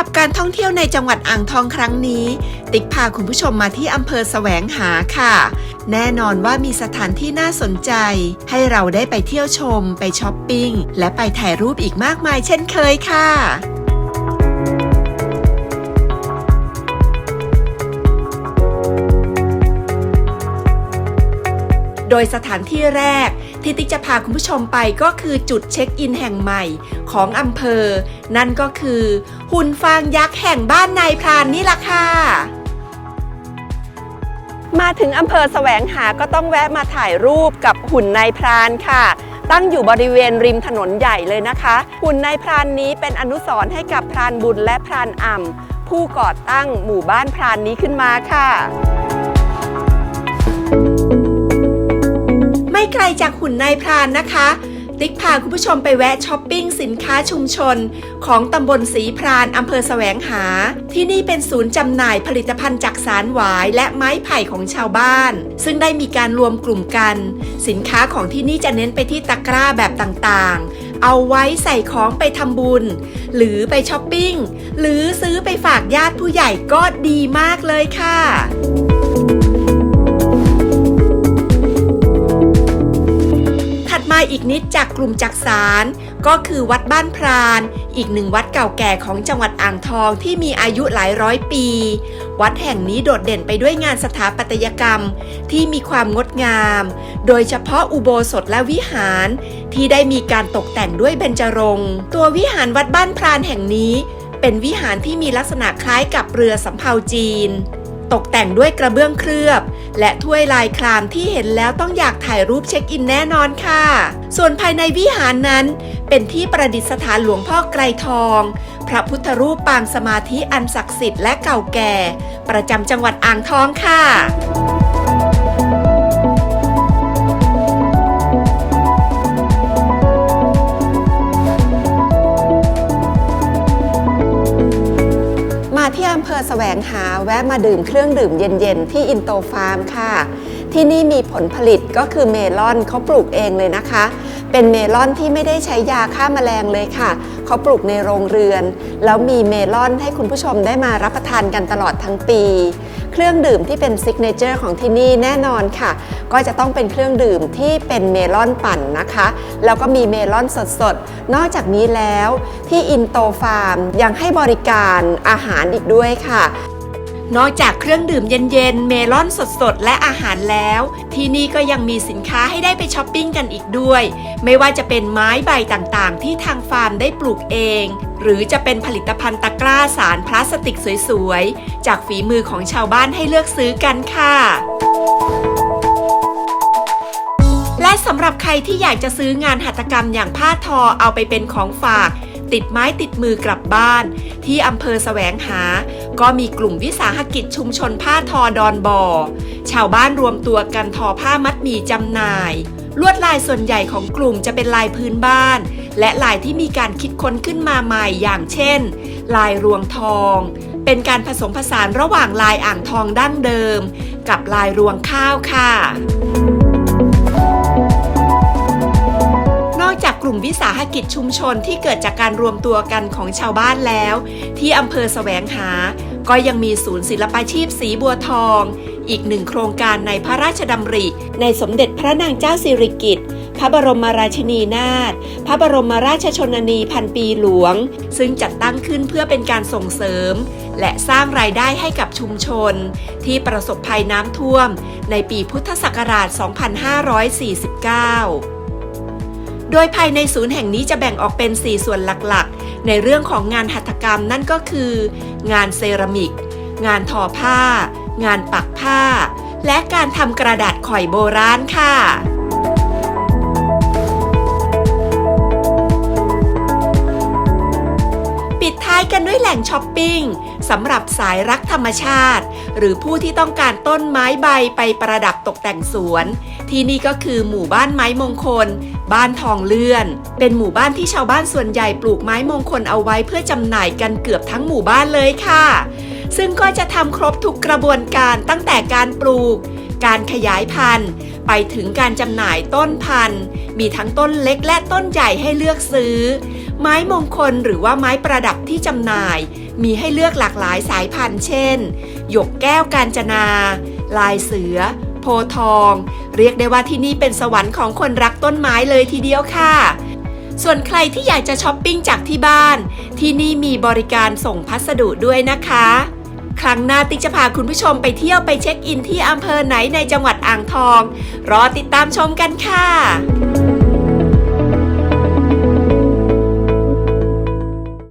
รับการท่องเที่ยวในจังหวัดอ่างทองครั้งนี้ ติ๊กพาคุณผู้ชมมาที่อำเภอแสวงหาค่ะ แน่นอนว่ามีสถานที่น่าสนใจ ให้เราได้ไปเที่ยวชม ไปช้อปปิ้ง และไปถ่ายรูปอีกมากมายเช่นเคยค่ะโดยสถานที่แรก ที่ติ๊กจะพาคุณผู้ชมไปก็คือจุดเช็คอินแห่งใหม่ของอำเภอ นั่นก็คือหุ่นฟางยักษ์แห่งบ้านนายพรานนี่ล่ะค่ะมาถึงอำเภอแสวงหาก็ต้องแวะมาถ่ายรูปกับหุ่นนายพรานค่ะ ตั้งอยู่บริเวณริมถนนใหญ่เลยนะคะ หุ่นนายพรานนี้เป็นอนุสรณ์ให้กับพรานบุญและพรานอ่ำผู้ก่อตั้งหมู่บ้านพรานนี้ขึ้นมาค่ะ ไม่ไกลจากหุ่นนายพรานนะคะติ๊กพาคุณผู้ชมไปแวะช้อปปิ้งสินค้าชุมชน ของตำบลสีพรานอำเภอแสวงหา ที่นี่เป็นศูนย์จำหน่ายผลิตภัณฑ์จากสารหวายและไม้ไผ่ของชาวบ้าน ซึ่งได้มีการรวมกลุ่มกัน สินค้าของที่นี่จะเน้นไปที่ตะกร้าแบบต่างๆ เอาไว้ใส่ของไปทำบุญ หรือไปช้อปปิ้ง หรือซื้อไปฝากญาติผู้ใหญ่ก็ดีมากเลยค่ะ นิดจากกลุ่มจักสารก็คือวัดบ้านพราน อีกหนึ่งวัดเก่าแก่ของจังหวัดอ่างทองที่มีอายุหลายร้อยปี วัดแห่งนี้โดดเด่นไปด้วยงานสถาปัตยกรรมที่มีความงดงาม โดยเฉพาะอุโบสถและวิหาร ที่ได้มีการตกแต่งด้วยเบญจรงค์ตัววิหารวัดบ้านพรานแห่งนี้ เป็นวิหารที่มีลักษณะคล้ายกับเรือสำเภาจีน ตกแต่งด้วยกระเบื้องเคลือบ และถ้วยลายครามที่เห็นแล้วต้องอยากถ่ายรูปเช็คอินแน่นอนค่ะ ส่วนภายในวิหารนั้น เป็นที่ประดิษฐานหลวงพ่อไกรทอง พระพุทธรูปปางสมาธิอันศักดิ์สิทธิ์และเก่าแก่ ประจำจังหวัดอ่างทองค่ะ แสวงหาแวะมาดื่มเครื่องดื่มเย็นๆ ที่อินโตฟาร์มค่ะ ที่นี่มีผลผลิตก็คือเมลอนเขาปลูกเองเลยนะคะ เป็นเมลอนที่ไม่ได้ใช้ยาฆ่าแมลงเลยค่ะเขาปลูกในโรงเรือน แล้วมีเมลอนให้คุณผู้ชมได้มารับประทานกันตลอดทั้งปี เครื่องดื่มที่เป็นซิกเนเจอร์ของที่นี่แน่นอนค่ะ ก็จะต้องเป็นเครื่องดื่มที่เป็นเมลอนปั่นนะคะ แล้วก็มีเมลอนสดๆ นอกจากนี้แล้วที่อินโตฟาร์มยังให้บริการอาหารอีกด้วยค่ะ นอกจากเครื่องดื่มเย็นๆ เมลอนสดๆ และอาหารแล้ว ที่นี่ก็ยังมีสินค้าให้ได้ไปช้อปปิ้งกันอีกด้วย ไม่ว่าจะเป็นไม้ใบต่างๆ ที่ทางฟาร์มได้ปลูกเอง หรือจะเป็นผลิตภัณฑ์ตะกร้าสารพลาสติกสวยๆ จากฝีมือของชาวบ้านให้เลือกซื้อกันค่ะและสำหรับใครที่อยากจะซื้องานหัตถกรรมอย่างผ้าทอเอาไปเป็นของฝาก ติดไม้ติดมือกลับบ้าน ที่อำเภอแสวงหา ก็มีกลุ่มวิสาหกิจชุมชนผ้าทอดอนบ่อชาวบ้านรวมตัวกันทอผ้ามัดหมี่จำหน่าย ลวดลายส่วนใหญ่ของกลุ่มจะเป็นลายพื้นบ้าน และลายที่มีการคิดค้นขึ้นมาใหม่อย่างเช่น ลายรวงทอง เป็นการผสมผสานระหว่างลายอ่างทองดั้งเดิม กับลายรวงข้าวค่ะ จากกลุ่มวิสาหกิจชุมชนที่เกิดจากการรวมตัวกันของชาวบ้านแล้ว ที่อำเภอแสวงหา ก็ยังมีศูนย์ศิลปาชีพสีบัวทอง อีกหนึ่งโครงการในพระราชดำริ ในสมเด็จพระนางเจ้าสิริกิติ์พระบรมราชินีนาถ พระบรมราชชนนีพันปีหลวง ซึ่งจัดตั้งขึ้นเพื่อเป็นการส่งเสริม และสร้างรายได้ให้กับชุมชน ที่ประสบภัยน้ำท่วม ในปีพุทธศักราช 2549 โดยภายในศูนย์แห่งนี้จะแบ่งออกเป็น 4 ส่วนหลักๆ ในเรื่องของงานหัตถกรรมนั่นก็คือ งานเซรามิก งานทอผ้า งานปักผ้า และการทำกระดาษข่อยโบราณค่ะปิดท้ายกันด้วยแหล่งช้อปปิ้งสำหรับสายรักธรรมชาติ หรือผู้ที่ต้องการต้นไม้ใบไปประดับตกแต่งสวน ที่นี่ก็คือหมู่บ้านไม้มงคล บ้านทองเลื่อน เป็นหมู่บ้านที่ชาวบ้านส่วนใหญ่ปลูกไม้มงคลเอาไว้เพื่อจำหน่ายกันเกือบทั้งหมู่บ้านเลยค่ะ ซึ่งก็จะทำครบทุกกระบวนการตั้งแต่การปลูก การขยายพันธุ์ ไปถึงการจำหน่ายต้นพันธุ์ มีทั้งต้นเล็กและต้นใหญ่ให้เลือกซื้อ ไม้มงคลหรือว่าไม้ประดับที่จำหน่าย มีให้เลือกหลากหลายสายพันธุ์เช่น หยกแก้วกาญจนา ลายเสือ โพทอง เรียกได้ว่าที่นี่เป็นสวรรค์ของคนรักต้นไม้เลยทีเดียวค่ะ ส่วนใครที่อยากจะช้อปปิ้งจากที่บ้าน ที่นี่มีบริการส่งพัสดุด้วยนะคะ ครั้งหน้าติ๊กจะพาคุณผู้ชมไปเที่ยวไปเช็คอินที่อำเภอไหนในจังหวัดอ่างทอง รอติดตามชมกันค่ะ